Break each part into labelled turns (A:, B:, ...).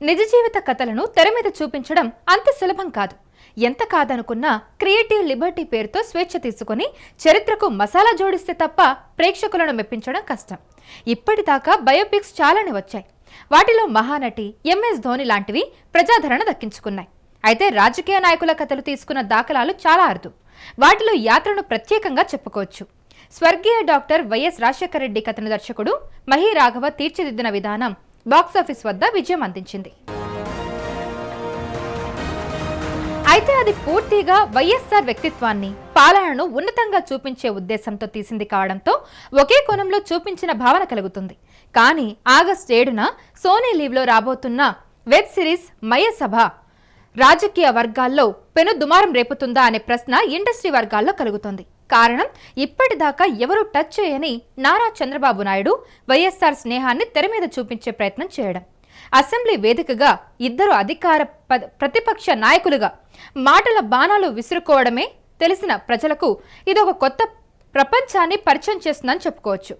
A: నిజ జీవిత కథలను తెర మీద చూపించడం అంత సులభం కాదు. ఎంత కాదనుకున్నా క్రియేటివ్ లిబర్టీ పేరుతో స్వేచ్ఛ తీసుకుని చరిత్రకు మసాలా జోడిస్తే తప్ప ప్రేక్షకులను మెప్పించడం కష్టం. ఇప్పటిదాకా బయోపిక్స్ చాలానే వచ్చాయి. వాటిలో మహానటి ఎంఎస్ ధోని లాంటివి ప్రజాదరణ దక్కించుకున్నాయి. అయితే రాజకీయ నాయకుల కథలు తీసుకున్న దాఖలాలు చాలా అరుదు. వాటిలో యాత్రను ప్రత్యేకంగా చెప్పుకోవచ్చు. స్వర్గీయ డాక్టర్ వైఎస్ రాజశేఖర రెడ్డి కథను దర్శకుడు మహి రాఘవ తీర్చిదిద్దిన విధానం బాక్సాఫీస్ వద్ద విజయం అందించింది. అయితే అది పూర్తిగా వైఎస్ఆర్ వ్యక్తిత్వాన్ని పాలనను ఉన్నతంగా చూపించే ఉద్దేశంతో తీసింది కావడంతో ఒకే కోణంలో చూపించిన భావన కలుగుతుంది. కానీ ఆగస్టు ఏడున సోనీ లీవ్లో రాబోతున్న వెబ్ సిరీస్ మయసభ రాజకీయ వర్గాల్లో పెను దుమారం రేపుతుందా అనే ప్రశ్న ఇండస్ట్రీ వర్గాల్లో కలుగుతోంది. కారణం ఇప్పటిదాకా ఎవరూ టచ్ చేయని నారా చంద్రబాబు నాయుడు వైఎస్ఆర్ స్నేహాన్ని తెర మీద చూపించే ప్రయత్నం చేయడం. అసెంబ్లీ వేదికగా ఇద్దరు అధికార ప్రతిపక్ష నాయకులుగా మాటల బాణాలు విసురుకోవడమే తెలిసిన ప్రజలకు ఇదొక కొత్త ప్రపంచాన్ని పరిచయం చేస్తుందని చెప్పుకోవచ్చు.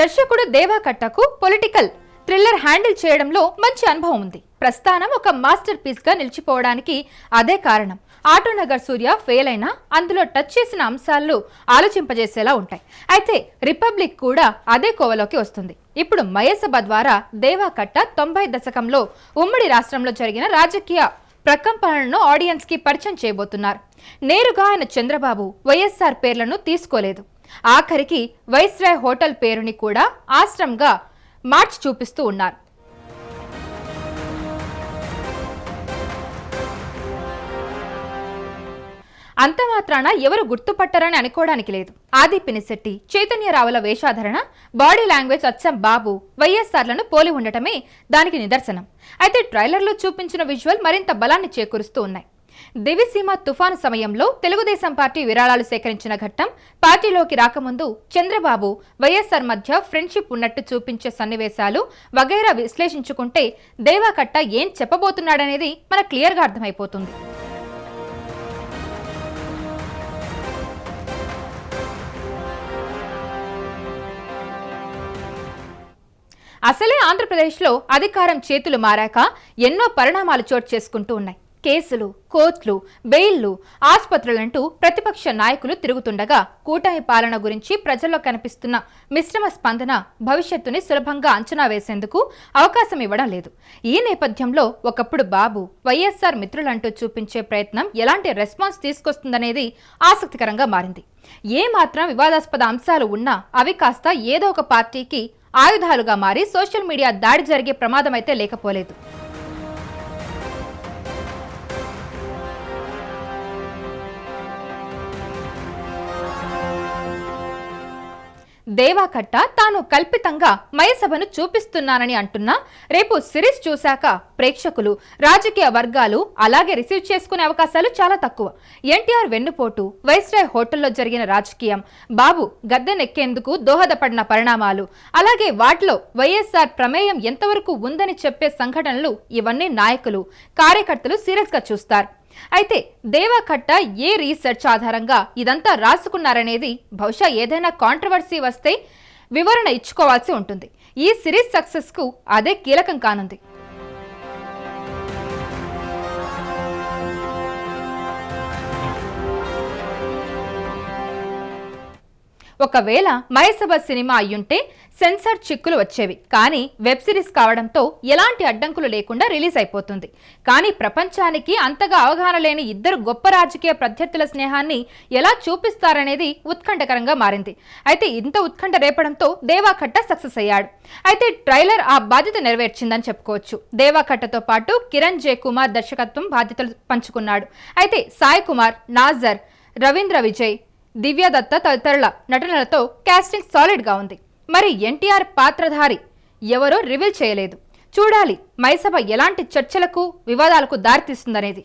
A: దర్శకుడు దేవాకట్టకు పొలిటికల్ థ్రిల్లర్ హ్యాండిల్ చేయడంలో మంచి అనుభవం ఉంది. ప్రస్థానం ఒక మాస్టర్ పీస్గా నిలిచిపోవడానికి అదే కారణం. ఆటోనగర్ సూర్య ఫెయిల్ అయినా అందులో టచ్ చేసిన అంశాలు ఆలోచింపజేసేలా ఉంటాయి. అయితే రిపబ్లిక్ కూడా అదే కోవలోకి వస్తుంది. ఇప్పుడు మయసభ ద్వారా దేవాకట్ట తొంభై దశకంలో ఉమ్మడి రాష్ట్రంలో జరిగిన రాజకీయ ప్రకంపనలను ఆడియన్స్కి పరిచయం చేయబోతున్నారు. నేరుగా ఆయన చంద్రబాబు వైఎస్ఆర్ పేర్లను తీసుకోలేదు. ఆఖరికి వైస్రాయ్ హోటల్ పేరుని కూడా ఆశ్రమంగా మార్చి చూపిస్తూ ఉన్నారు. అంత మాత్రాన ఎవరు గుర్తుపట్టరని అనుకోవడానికి లేదు. ఆది పినిశెట్టి చైతన్యరావుల వేషాధరణ బాడీ లాంగ్వేజ్ అచ్చం బాబు వైఎస్ఆర్లను పోలి ఉండటమే దానికి నిదర్శనం. అయితే ట్రైలర్లో చూపించిన విజువల్ మరింత బలాన్ని చేకూరుస్తూ ఉన్నాయి. దివిసీమ తుఫాను సమయంలో తెలుగుదేశం పార్టీ విరాళాలు సేకరించిన ఘట్టం పార్టీలోకి రాకముందు చంద్రబాబు వైఎస్ఆర్ మధ్య ఫ్రెండ్షిప్ ఉన్నట్టు చూపించే సన్నివేశాలు వగైరా విశ్లేషించుకుంటే దేవాకట్ట ఏం చెప్పబోతున్నాడనేది మన క్లియర్గా అర్థమైపోతుంది. అసలే ఆంధ్రప్రదేశ్లో అధికారం చేతులు మారాక ఎన్నో పరిణామాలు చోటు చేసుకుంటూ ఉన్నాయి. కేసులు కోర్టులు బెయిల్లు ఆసుపత్రులంటూ ప్రతిపక్ష నాయకులు తిరుగుతుండగా కూటమి పాలన గురించి ప్రజల్లో కనిపిస్తున్న మిశ్రమ స్పందన భవిష్యత్తుని సులభంగా అంచనా వేసేందుకు అవకాశం ఇవ్వడం లేదు. ఈ నేపథ్యంలో ఒకప్పుడు బాబు వైఎస్ఆర్ మిత్రులంటూ చూపించే ప్రయత్నం ఎలాంటి రెస్పాన్స్ తీసుకొస్తుందనేది ఆసక్తికరంగా మారింది. ఏ మాత్రం వివాదాస్పద అంశాలు ఉన్నా అవి కాస్త ఏదో ఒక పార్టీకి ఆయుధాలుగా మారి సోషల్ మీడియా దాడి జరిగే ప్రమాదమైతే లేకపోలేదు. దేవాకట్ట తాను కల్పితంగా మయసభను చూపిస్తున్నానని అంటున్నా. రేపు సిరీస్ చూశాక ప్రేక్షకులు రాజకీయ వర్గాలు అలాగే రిసీవ్ చేసుకునే అవకాశాలు చాలా తక్కువ. ఎన్టీఆర్ వెన్నుపోటు వైస్రాయ్ హోటల్లో జరిగిన రాజకీయం బాబు గద్దెనెక్కేందుకు దోహదపడిన పరిణామాలు అలాగే వాటిలో వైఎస్ఆర్ ప్రమేయం ఎంతవరకు ఉందని చెప్పే సంఘటనలు ఇవన్నీ నాయకులు కార్యకర్తలు సీరియస్గా చూస్తారు. అయితే దేవాకట్ట ఏ రీసెర్చ్ ఆధారంగా ఇదంతా రాసుకున్నారనేది బహుశా ఏదైనా కాంట్రవర్సీ వస్తే వివరణ ఇచ్చుకోవాల్సి ఉంటుంది. ఈ సిరీస్ సక్సెస్కు అదే కీలకం కానుంది. ఒకవేళ మయసభ సినిమా అయ్యుంటే సెన్సార్ చిక్కులు వచ్చేవి. కానీ వెబ్ సిరీస్ కావడంతో ఎలాంటి అడ్డంకులు లేకుండా రిలీజ్ అయిపోతుంది. కానీ ప్రపంచానికి అంతగా అవగాహన లేని ఇద్దరు గొప్ప రాజకీయ ప్రత్యర్థుల స్నేహాన్ని ఎలా చూపిస్తారనేది ఉత్కంఠకరంగా మారింది. అయితే ఇంత ఉత్కంఠ రేపడంతో దేవాకట్ట సక్సెస్ అయ్యాడు. అయితే ట్రైలర్ ఆ బాధ్యత నెరవేర్చిందని చెప్పుకోవచ్చు. దేవాకట్టతో పాటు కిరణ్ జే కుమార్ దర్శకత్వం బాధ్యతలు పంచుకున్నాడు. అయితే సాయి కుమార్ నాజర్ రవీంద్ర విజయ్ దివ్యదత్త తదితరుల నటనలతో కాస్టింగ్ సాలిడ్గా ఉంది. మరి ఎన్టీఆర్ పాత్రధారి ఎవరో రివీల్ చేయలేదు. చూడాలి మైసభ ఎలాంటి చర్చలకు వివాదాలకు దారితీస్తుందనేది.